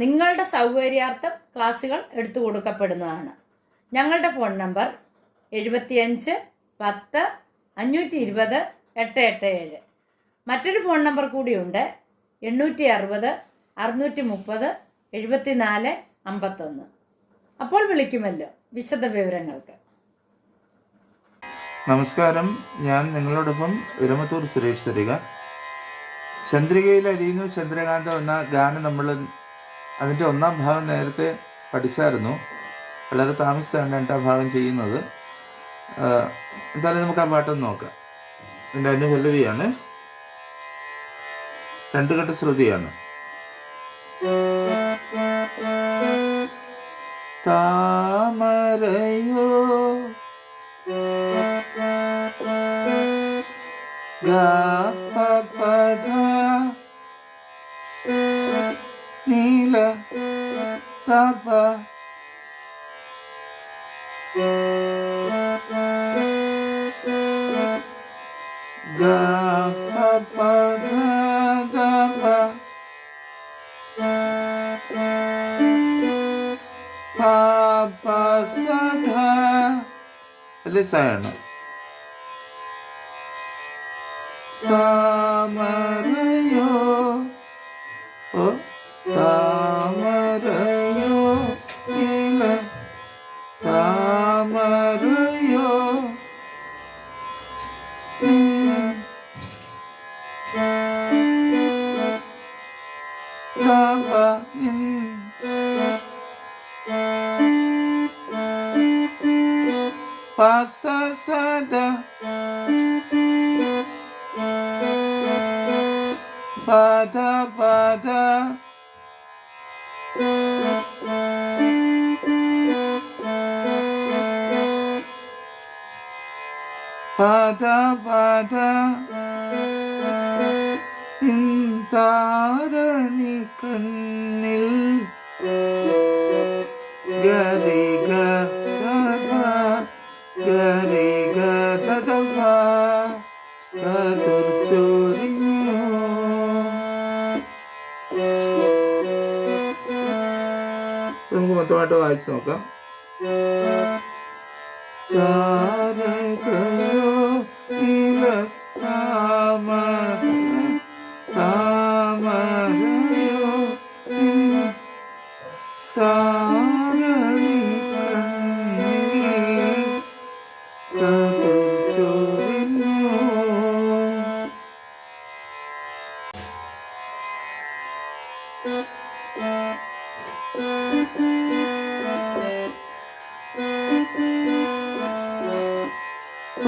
നിങ്ങളുടെ സൗകര്യാർത്ഥം ക്ലാസ്സുകൾ എടുത്തു കൊടുക്കപ്പെടുന്നതാണ്. ഞങ്ങളുടെ ഫോൺ നമ്പർ എഴുപത്തിയഞ്ച് പത്ത് അഞ്ഞൂറ്റി ഇരുപത് എട്ട് എട്ട് ഏഴ്. മറ്റൊരു ഫോൺ നമ്പർ കൂടിയുണ്ട് എണ്ണൂറ്റി അറുപത് അറുന്നൂറ്റി മുപ്പത് എഴുപത്തിനാല് അമ്പത്തൊന്ന്. അപ്പോൾ വിളിക്കുമല്ലോ വിശദ വിവരങ്ങൾക്ക് നമസ്കാരം. ഞാൻ നിങ്ങളോടൊപ്പം ഇരമത്തൂർ സുരേഷ് സരിക ചന്ദ്രികയിൽ അരിയുന്നു ചന്ദ്രകാന്തം എന്ന ഗാനം നമ്മൾ അതിന്റെ ഒന്നാം ഭാഗം നേരത്തെ പഠിച്ചായിരുന്നു. വളരെ താമസിച്ചാണ് രണ്ടാം ഭാഗം ചെയ്യുന്നത്. എന്തായാലും നമുക്ക് ആ പാട്ടൊന്ന് നോക്കാം. ഇതിന്റെ അനുപല്ലവിയാണ് രണ്ടു ഘട്ട ശ്രുതിയാണ്. താമരയോ ba da ba da ba da da ba pa pa sa da Listen. Tamale. gawain Pasasada. Bada bada. Bada bada. പദ കണ്ണിൽ ഗരിഗ ഗരിഗ തപ കതിർ ചൊരിഞ്ഞു. നമുക്ക് മൊത്തമായിട്ട് വായിച്ചു നോക്കാം.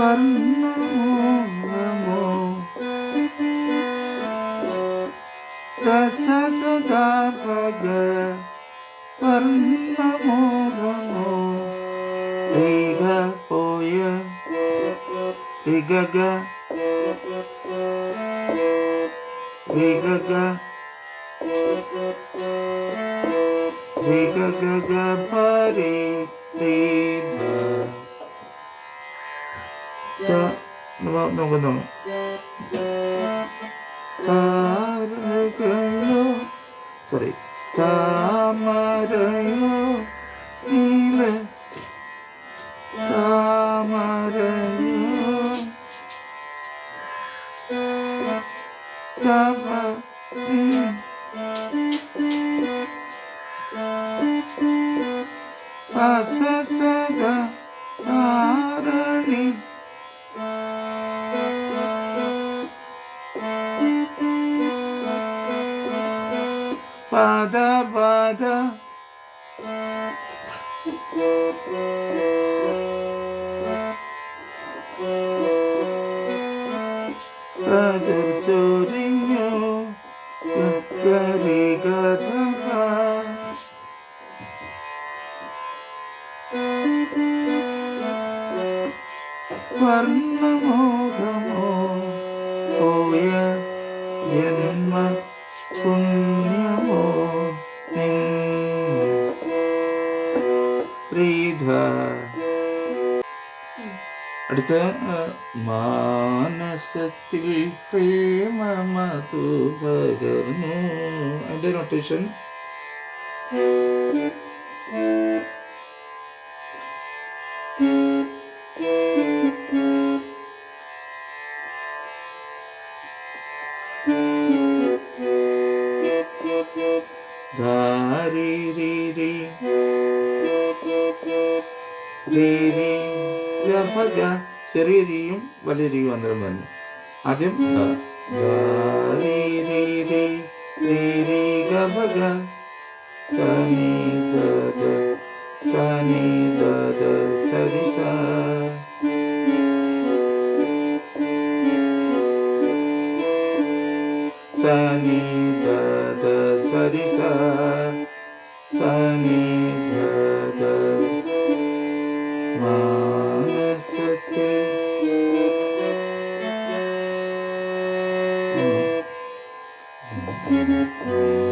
pernah mengangguk Tersesat bagai pernah mengangguk Tiga poya Tiga ga. Tiga ga. Tiga ga ga pari tidak. നോക്കാം താരകയോ sorry താമരയോ നീല താമരയോ തപ നിൻ Father. അടുത്ത ആ, മാനസത്തിൽ പ്രേമമതു പകർന്നു അതിന്റെ നൊട്ടേഷൻ ധാരി രി രി രി രി ഗ ഭ ഗ ചെറിയ രീയും വലിയ രീയും അന്നേരം വന്നു ആദ്യം ധ. ധാരി രി രി രി രി ഗ ഭ ഗ സ നി ദ ദ സ നി ദ ദ സരി സ സ നി ദ ദ സരി സ うん。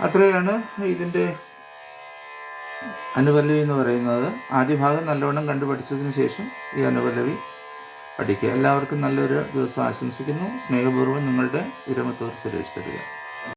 അത്രയാണ് ഇതിന്റെ അനുപല്ലവി എന്ന് പറയുന്നത്. ആദ്യ ഭാഗം നല്ലവണ്ണം കണ്ടുപഠിച്ചതിന് ശേഷം ഈ അനുപല്ലവി പഠിക്കുക. എല്ലാവർക്കും നല്ലൊരു ദിവസം ആശംസിക്കുന്നു. സ്നേഹപൂർവം നിങ്ങളുടെ ഇരമത്തൂർ സുരേഷ് തരിക